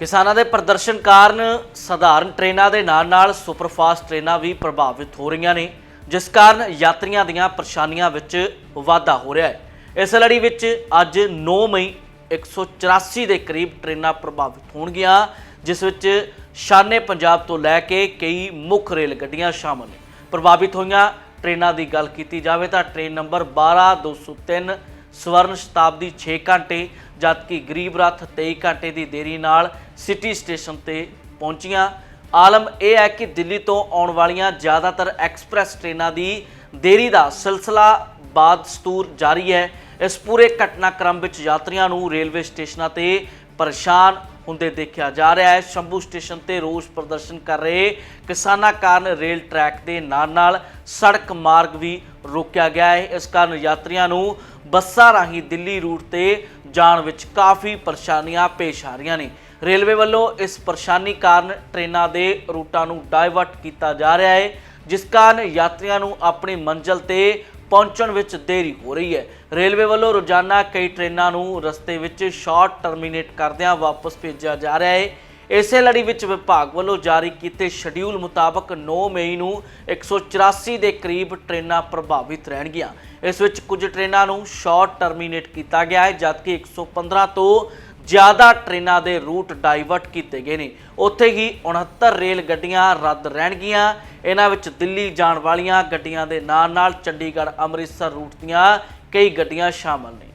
ਕਿਸਾਨਾਂ ਦੇ ਪ੍ਰਦਰਸ਼ਨ ਕਾਰਨ ਸਧਾਰਨ ਟ੍ਰੇਨਾਂ ਦੇ ਨਾਲ-ਨਾਲ ਸੁਪਰਫਾਸਟ ਟ੍ਰੇਨਾਂ ਵੀ ਪ੍ਰਭਾਵਿਤ ਹੋ ਰਹੀਆਂ ਨੇ, ਜਿਸ ਕਾਰਨ ਯਾਤਰੀਆਂ ਦੀਆਂ ਪਰੇਸ਼ਾਨੀਆਂ ਵਿੱਚ ਵਾਧਾ ਹੋ ਰਿਹਾ ਹੈ। ਇਸ ਲੜੀ ਵਿੱਚ ਅੱਜ 9 ਮਈ 184 ਦੇ ਕਰੀਬ ਟ੍ਰੇਨਾਂ ਪ੍ਰਭਾਵਿਤ ਹੋਣਗੀਆਂ, ਜਿਸ ਵਿੱਚ ਸ਼ਾਨੇ ਪੰਜਾਬ ਤੋਂ ਲੈ ਕੇ ਕਈ ਮੁੱਖ ਰੇਲ ਗੱਡੀਆਂ ਸ਼ਾਮਲ ਨੇ। ਪ੍ਰਭਾਵਿਤ ਹੋਈਆਂ ਟ੍ਰੇਨਾਂ ਦੀ ਗੱਲ ਕੀਤੀ ਜਾਵੇ ਤਾਂ ਟ੍ਰੇਨ ਨੰਬਰ 12203 ਸਵਰਨ ਸ਼ਤਾਬਦੀ 6 ਘੰਟੇ ਜਦਕਿ ਗਰੀਬ ਰੱਥ 23 ਘੰਟੇ ਦੀ ਦੇਰੀ ਨਾਲ ਸਿਟੀ ਸਟੇਸ਼ਨ ਤੇ ਪਹੁੰਚੀਆਂ। ਆਲਮ ਇਹ ਹੈ ਕਿ ਦਿੱਲੀ ਤੋਂ ਆਉਣ ਵਾਲੀਆਂ ਜ਼ਿਆਦਾਤਰ ਐਕਸਪ੍ਰੈਸ ਟ੍ਰੇਨਾਂ ਦੀ ਦੇਰੀ ਦਾ ਸਿਲਸਿਲਾ ਬਾਦਸਤੂਰ ਜਾਰੀ ਹੈ। ਇਸ ਪੂਰੇ ਘਟਨਾਕ੍ਰਮ ਵਿੱਚ ਯਾਤਰੀਆਂ ਨੂੰ ਰੇਲਵੇ ਸਟੇਸ਼ਨਾਂ ਤੇ ਪਰੇਸ਼ਾਨ ਹੁੰਦੇ ਦੇਖਿਆ ਜਾ ਰਿਹਾ ਹੈ। ਸ਼ੰਭੂ ਸਟੇਸ਼ਨ ਤੇ ਰੋਸ ਪ੍ਰਦਰਸ਼ਨ ਕਰ ਰਹੇ ਕਿਸਾਨਾਂ ਕਾਰਨ ਰੇਲ ਟਰੈਕ ਦੇ ਨਾਲ-ਨਾਲ ਸੜਕ ਮਾਰਗ ਵੀ ਰੋਕਿਆ ਗਿਆ ਹੈ। ਇਸ ਕਾਰਨ ਯਾਤਰੀਆਂ ਨੂੰ ਬੱਸਾਂ ਰਾਹੀਂ ਦਿੱਲੀ ਰੂਟ ਤੇ ਜਾਣ ਵਿੱਚ ਕਾਫੀ ਪਰੇਸ਼ਾਨੀਆਂ ਪੇਸ਼ ਆ ਰਹੀਆਂ ਨੇ। ਰੇਲਵੇ ਵੱਲੋਂ ਇਸ ਪਰੇਸ਼ਾਨੀ ਕਾਰਨ ਟ੍ਰੇਨਾਂ ਦੇ ਰੂਟਾਂ ਨੂੰ ਡਾਇਵਰਟ ਕੀਤਾ ਜਾ ਰਿਹਾ ਹੈ, ਜਿਸ ਕਾਰਨ ਯਾਤਰੀਆਂ ਨੂੰ ਆਪਣੀ ਮੰਜ਼ਿਲ ਤੇ ਪਹੁੰਚਣ ਵਿੱਚ ਦੇਰੀ ਹੋ ਰਹੀ ਹੈ। ਰੇਲਵੇ ਵੱਲੋਂ ਰੋਜ਼ਾਨਾ ਕਈ ਟ੍ਰੇਨਾਂ ਨੂੰ ਰਸਤੇ ਵਿੱਚ ਸ਼ਾਰਟ ਟਰਮੀਨੇਟ ਕਰਦਿਆਂ ਵਾਪਸ ਭੇਜਿਆ ਜਾ ਰਿਹਾ ਹੈ। ਇਸੇ ਲੜੀ ਵਿੱਚ ਵਿਭਾਗ ਵੱਲੋਂ ਜਾਰੀ ਕੀਤੇ ਸ਼ਡਿਊਲ ਮੁਤਾਬਕ 9 ਮਈ ਨੂੰ 184 ਦੇ ਕਰੀਬ ਟ੍ਰੇਨਾਂ ਪ੍ਰਭਾਵਿਤ ਰਹਿਣਗੀਆਂ। ਇਸ ਵਿੱਚ ਕੁਝ ਟ੍ਰੇਨਾਂ ਨੂੰ ਸ਼ਾਰਟ ਟਰਮੀਨੇਟ ਕੀਤਾ ਗਿਆ ਹੈ, ਜਦਕਿ 115 ਤੋਂ ਜ਼ਿਆਦਾ ਟ੍ਰੇਨਾਂ ਦੇ ਰੂਟ ਡਾਈਵਰਟ ਕੀਤੇ ਗਏ ਨੇ। ਉੱਥੇ ਹੀ 69 ਰੇਲ ਗੱਡੀਆਂ ਰੱਦ ਰਹਿਣਗੀਆਂ। ਇਹਨਾਂ ਵਿੱਚ ਦਿੱਲੀ ਜਾਣ ਵਾਲੀਆਂ ਗੱਡੀਆਂ ਦੇ ਨਾਲ-ਨਾਲ ਚੰਡੀਗੜ੍ਹ ਅੰਮ੍ਰਿਤਸਰ ਰੂਟ ਦੀਆਂ ਕਈ ਗੱਡੀਆਂ ਸ਼ਾਮਲ ਨੇ।